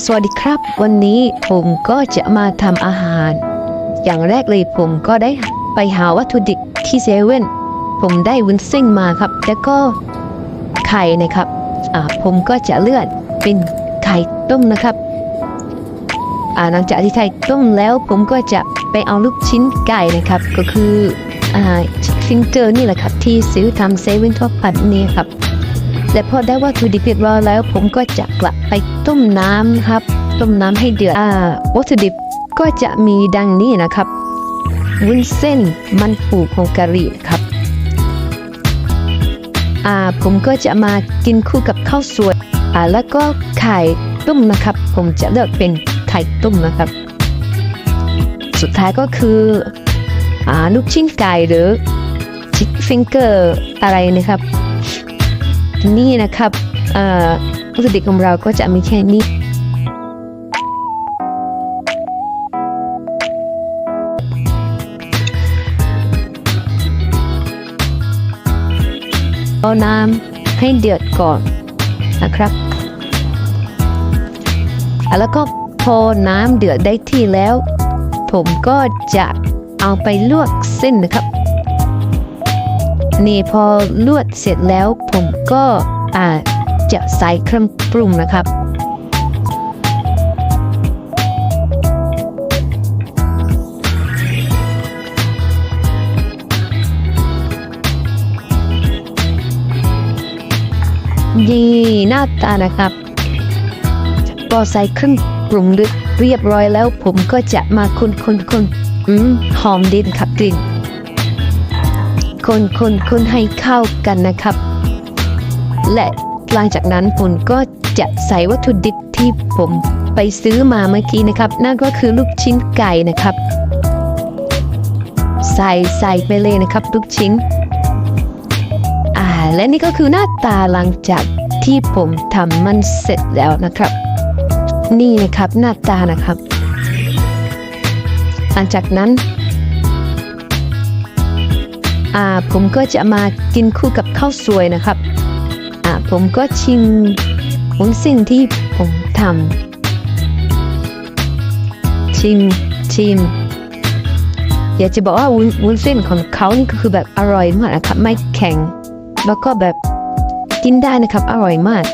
สวัสดีครับ วันนี้ผมก็จะมาทำอาหาร อย่างแรกเลยผมก็ได้ไปหาวัตถุดิบที่เซเว่นผมได้วุ้นเส้นมาครับ แล้วก็ไข่นะครับอ่าผมก็จะเลือกเป็นไข่ต้มนะครับอ่าหลังจากที่ไข่ต้มแล้ว ผมก็จะไปเอาลูกชิ้นไก่นะครับ ก็คืออ่าฟิงเกอร์นี่แหละครับที่ซื้อทำเซเว่นทั่วไปนี่ครับ และพอได้วัตถุดิบเรียบร้อยแล้ว ผมก็จะกลับไปต้มน้ำครับ ต้มน้ำให้เดือดอ่าวัตถุดิบก็จะมีดังนี้นะครับ วุ้นเส้นมันปูผงกะหรี่ครับอ่าผมก็จะมากินคู่กับข้าวสวยอ่าแล้วก็ไข่ต้มนะครับ ผมจะเลือกเป็นไข่ต้มนะครับ สุดท้ายก็คืออ่าลูกชิ้นไก่หรือชิคฟิงเกอร์อะไรนะครับ นี่นะครับอ่อวัตถุดิบของเราก็จะมีแค่นี้เอาน้ำให้เดือดก่อนนะครับ แล้วก็พอน้ำเดือดได้ที่แล้ว ผมก็จะเอาไปลวกเส้นนะครับ นี่พอลวดเสร็จแล้วผมก็อาจะใส่เครื่องปรุงนะครับนี่หน้าตานะครับพอใส่เครื่องปรุงเรียบร้อยแล้วผมก็จะมาคนคนคนอืมหอมดีนครับกลิ่น คนคนคนให้เข้ากันนะครับ และหลังจากนั้นผมก็จะใส่วัตถุดิบที่ผมไปซื้อมาเมื่อกี้นะครับ นั่นก็คือลูกชิ้นไก่นะครับ ใส่ใส่ไปเลยนะครับลูกชิ้น อ่า และนี่ก็คือหน้าตาหลังจากที่ผมทำมันเสร็จแล้วนะครับ นี่นะครับหน้าตานะครับ หลังจากนั้น อ่าผมก็จะมากินคู่กับข้าวสวยนะครับอ่าผมก็ชิมวุ้นเส้นที่ผมทำชิมชิมอยากจะบอกว่าวุ้นเส้นของเขานี่ก็คือแบบอร่อยมากนะครับ ไม่แข็ง แล้วก็แบบกินได้นะครับ อร่อยมาก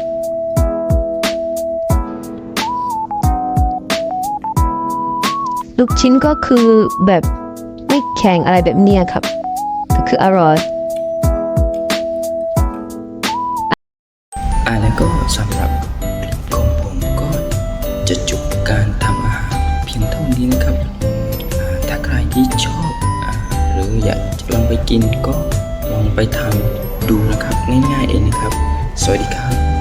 ลูกชิ้นก็คือแบบไม่แข็งอะไรแบบเนี้ยครับ คืออร่อยอ่าแล้วก็สำหรับคลิปของผมก็จะจบการทำอาหารเพียงเท่านี้นะครับ ถ้าใครที่ชอบอหรืออยากลองไปกินก็ลองไปทำดูนะครับง่ายๆเองนะครับ สวัสดีครับ